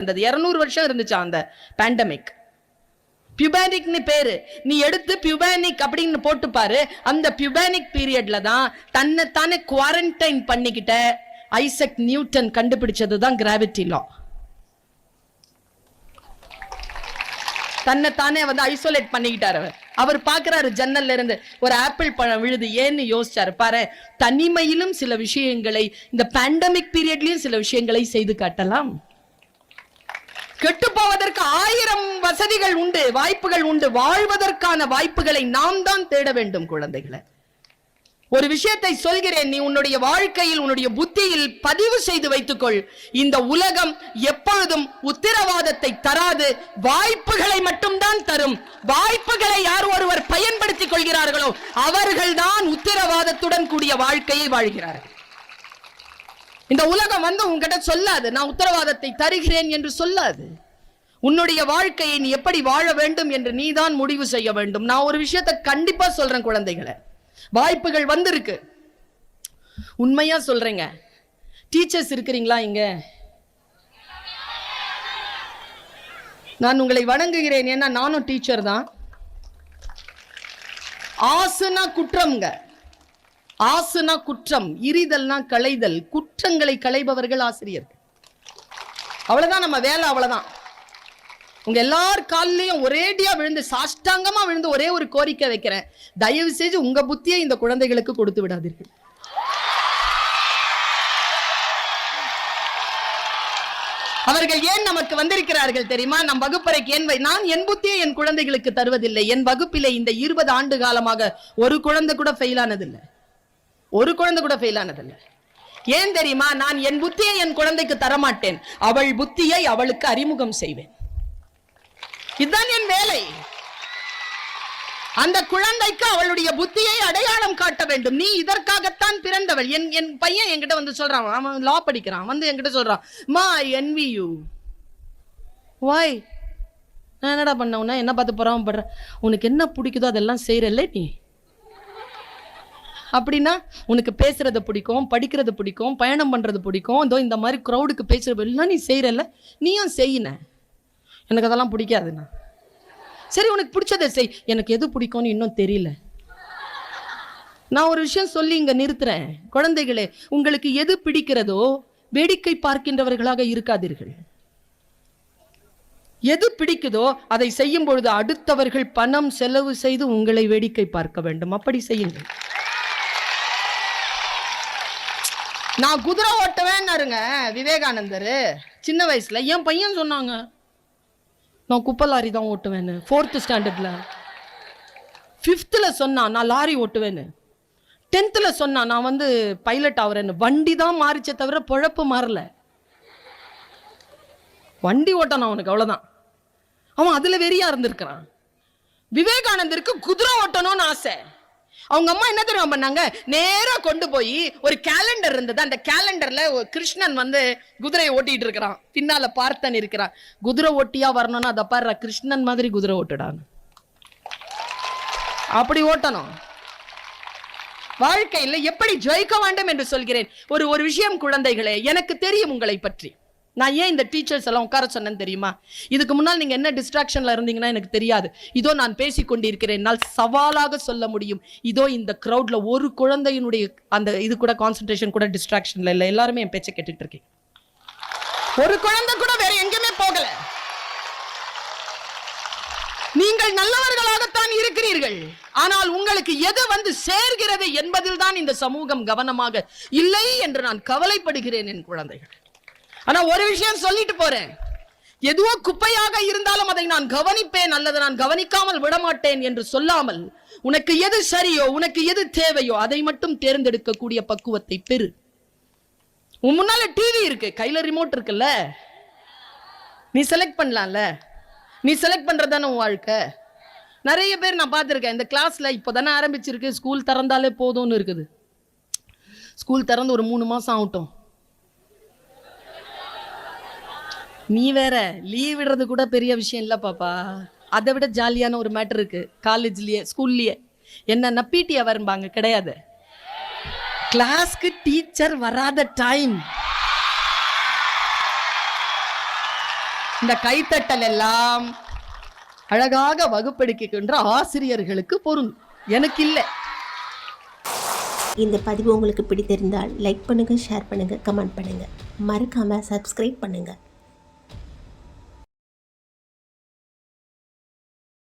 இருந்தது. இருநூறு வருஷம் இருந்துச்சு அந்த பேண்டமிக் பியூபானிக்னு பேரு. நீ எடுத்து பியூபானிக் அப்படின்னு போட்டு பாரு அந்த பியூபானிக் பீரியட்ல தான் தன்னை தானே குவாரண்டைன் பண்ணிக்கிட்ட ஐசக் நியூட்டன் கண்டுபிடிச்சது தான் கிராவிட்டி லா தன்னை தானே வந்து ஐசோலேட் பண்ணிக்கிட்டாரு அவர். அவர் பாக்குறாரு ஜன்னல்ல இருந்து ஒரு ஆப்பிள் பழம் விழுது ஏன்னு யோசிச்சாரு. பாரு தனிமையிலும் சில விஷயங்களை இந்த பேண்டமிக் பீரியட்லயும் சில விஷயங்களை செய்து காட்டலாம். கெட்டு போவதற்கு ஆயிரம் வசதிகள் உண்டு வாய்ப்புகள் உண்டு. வாழ்வதற்கான வாய்ப்புகளை நாம் தான் தேட வேண்டும் குழந்தைகளை. ஒரு விஷயத்தை சொல்கிறேன் நீ உன்னுடைய வாழ்க்கையில் உன்னுடைய புத்தியில் பதிவு செய்து வைத்துக்கொள். இந்த உலகம் எப்பொழுதும் உத்தரவாதத்தை தராது வாய்ப்புகளை மட்டும்தான் தரும். வாய்ப்புகளை யார் ஒருவர் பயன்படுத்திக் கொள்கிறார்களோ அவர்கள்தான் உத்தரவாதத்துடன் கூடிய வாழ்க்கையை வாழ்கிறார்கள். இந்த உலகம் வந்து உங்ககிட்ட சொல்லாது. நான் உத்தரவாதத்தை தருகிறேன் என்று சொல்லாது. உன்னுடைய வாழ்க்கையை நீ எப்படி வாழ வேண்டும் என்று நீதான் முடிவு செய்ய வேண்டும். நான் ஒரு விஷயத்தை கண்டிப்பா சொல்றேன் குழந்தைகளை. வாய்ப்புகள் வந்திருக்கு. உண்மையா சொல்றேங்க. டீச்சர்ஸ் இருக்கிறீங்களா இங்க? நான் உங்களை வணங்குகிறேன். ஏன்னா நானும் டீச்சர் தான். ஆசுனா குற்றம்ங்க. ஆசுனா குற்றம் இரிதல்னா களைதல் குற்றங்களை களைபவர்கள் ஆசிரியர்கள். அவ்வளவுதான் நம்ம வேலை அவ்வளவுதான். உங்க எல்லார் கால்லயும் ஒரேடியா விழுந்து சாஷ்டாங்கமா விழுந்து ஒரே ஒரு கோரிக்கை வைக்கிறேன். தயவு செய்து உங்க புத்தியை இந்த குழந்தைகளுக்கு கொடுத்து விடாதீர்கள். அவர்கள் ஏன் நமக்கு வந்திருக்கிறார்கள் தெரியுமா? நம் வகுப்பறைக்கு ஏன் நான் என் புத்தியை என் குழந்தைகளுக்கு தருவதில்லை. என் வகுப்பிலே இந்த இருபது ஆண்டு காலமாக ஒரு குழந்தை கூட ஃபெயில் ஆனதில்லை. ஒரு குழந்தை கூட ஃபெயில் ஆனதில்லை. ஏன் தெரியுமா? நான் என் புத்தியை என் குழந்தைக்கு தரமாட்டேன். அவள் புத்தியை அவளுக்கு அறிமுகம் செய்வேன். இதுதான் என் வேலை. அந்த குழந்தைக்கு அவளுடைய புத்தியை அடையாளம் காட்ட வேண்டும். நீ இதற்காகத்தான் பிறந்தவள். என் என் பையன் என்கிட்ட வந்து சொல்றான். அவன் லா படிக்கிறான். வந்து என்கிட்ட சொல்றான் மா என்வி யூ வாய் நான் என்னடா பண்ண? உன்னை என்ன பார்த்து பொறாமப்படுற? உனக்கு என்ன பிடிக்குதோ அதெல்லாம் செய்யறல்ல நீ? அப்படின்னா உனக்கு பேசுகிறத பிடிக்கும் படிக்கிறது பிடிக்கும் பயணம் பண்ணுறது பிடிக்கும். இதோ இந்த மாதிரி க்ரௌடுக்கு பேசுறது எல்லாம் நீ செய்கிறல்ல நீயும் செய்யின. எனக்கு அதெல்லாம் பிடிக்காதுண்ணா. சரி உனக்கு பிடிச்சதை செய். எனக்கு எது பிடிக்கும்னு இன்னும் தெரியல. நான் ஒரு விஷயம் சொல்லி இங்கே நிறுத்துறேன். குழந்தைகளே உங்களுக்கு எது பிடிக்கிறதோ வேடிக்கை பார்க்கின்றவர்களாக இருக்காதீர்கள். எது பிடிக்குதோ அதை செய்யும் பொழுது அடுத்தவர்கள் பணம் செலவு செய்து உங்களை வேடிக்கை பார்க்க வேண்டும். அப்படி செய்யுங்கள். நான் குதிரை ஓட்டுவேன்னாருங்க விவேகானந்தர். சின்ன வயசில் என் பையன் சொன்னாங்க நான் குப்பை லாரி தான் ஓட்டுவேன்னு ஃபோர்த்து ஸ்டாண்டர்டில் ஃபிஃப்த்தில் சொன்னான் நான் லாரி ஓட்டுவேன்னு. டென்த்தில் சொன்னான் நான் வந்து பைலட் ஆகுறேன்னு வண்டி தான் மாறிச்சே தவிர பொழப்பு மாறல. வண்டி ஓட்டான் அவனுக்கு அவ்வளோதான் அவன் அதில் வெறியாக இருந்திருக்கிறான். விவேகானந்தருக்கு குதிரை ஓட்டணும்னு ஆசை. அவங்க அம்மா என்ன தெரியுமா பண்ணாங்க? நேரா கொண்டு போய் ஒரு கேலண்டர் இருந்தது. அந்த கேலண்டர்ல கிருஷ்ணன் வந்து குதிரையை ஓட்டிட்டு இருக்கிறான். பின்னால பார்த்தன் இருக்கிறான். குதிரை ஓட்டியா வரணும்னா அதை பாரு கிருஷ்ணன் மாதிரி குதிரை ஓட்டுடான்னு. அப்படி ஓட்டணும். வாழ்க்கையில் எப்படி ஜெயிக்க வேண்டும் என்று சொல்கிறேன். ஒரு ஒரு விஷயம் குழந்தைகளே எனக்கு தெரியும் உங்களை பற்றி. நான் ஏன் இந்த டீச்சர்ஸ் எல்லாம் உட்கார சொன்னேன்னு தெரியுமா? இதுக்கு முன்னால் நீங்க என்ன டிஸ்ட்ராக்ஷன்ல இருந்தீங்கன்னா எனக்கு தெரியாது. இதோ நான் பேசிக் கொண்டிருக்கிறேன் என்னால் சவாலாக சொல்ல முடியும். இதோ இந்த க்ரௌடில் ஒரு குழந்தையினுடைய அந்த இது கூட கான்சன்ட்ரேஷன் கூட டிஸ்ட்ராக்ஷனில் இல்லை. எல்லாருமே என் பேச்சை கேட்டுட்டு இருக்கேன் ஒரு குழந்தை கூட வேற எங்கேயுமே போகல. நீங்கள் நல்லவர்களாகத்தான் இருக்கிறீர்கள். ஆனால் உங்களுக்கு எது வந்து சேர்கிறது என்பதில் தான் இந்த சமூகம் கவனமாக இல்லை என்று நான் கவலைப்படுகிறேன் என் குழந்தைகள். ஆனா ஒரு விஷயம் சொல்லிட்டு போறேன். எதுவோ குப்பையாக இருந்தாலும் அதை நான் கவனிப்பேன் அல்லது நான் கவனிக்காமல் விடமாட்டேன் என்று சொல்லாமல் உனக்கு எது சரியோ உனக்கு எது தேவையோ அதை மட்டும் தேர்ந்தெடுக்கக்கூடிய பக்குவத்தை பெறு. உன் முன்னால டிவி இருக்கு கையில ரிமோட் இருக்குல்ல? நீ செலக்ட் பண்ணலாம்ல? நீ செலக்ட் பண்றதானே உன் வாழ்க்கை? நிறைய பேர் நான் பார்த்துருக்கேன் இந்த கிளாஸ்ல இப்போ தானே ஆரம்பிச்சிருக்கு ஸ்கூல் திறந்தாலே போதும்னு இருக்குது. ஸ்கூல் திறந்து ஒரு மூணு மாசம் ஆகட்டும். நீ வேற லீவ் விடுறது கூட பெரிய விஷயம் இல்லை பாப்பா. அதை விட ஜாலியான ஒரு மேட்டர் இருக்கு. காலேஜ்லயே ஸ்கூல்லயே என்னன்னா பிடி அவர்பாங்க கிடையாது. கிளாஸ்க்கு டீச்சர் வராத டைம் இந்த கைத்தட்டல் எல்லாம் அழகாக வகுப்பெடுக்கின்ற ஆசிரியர்களுக்கு பொருள். எனக்கு இல்லை. இந்த பதிவு உங்களுக்கு பிடித்திருந்தால் லைக் பண்ணுங்கள் ஷேர் பண்ணுங்கள் கமெண்ட் பண்ணுங்கள் மறக்காமல் சப்ஸ்கிரைப் பண்ணுங்கள்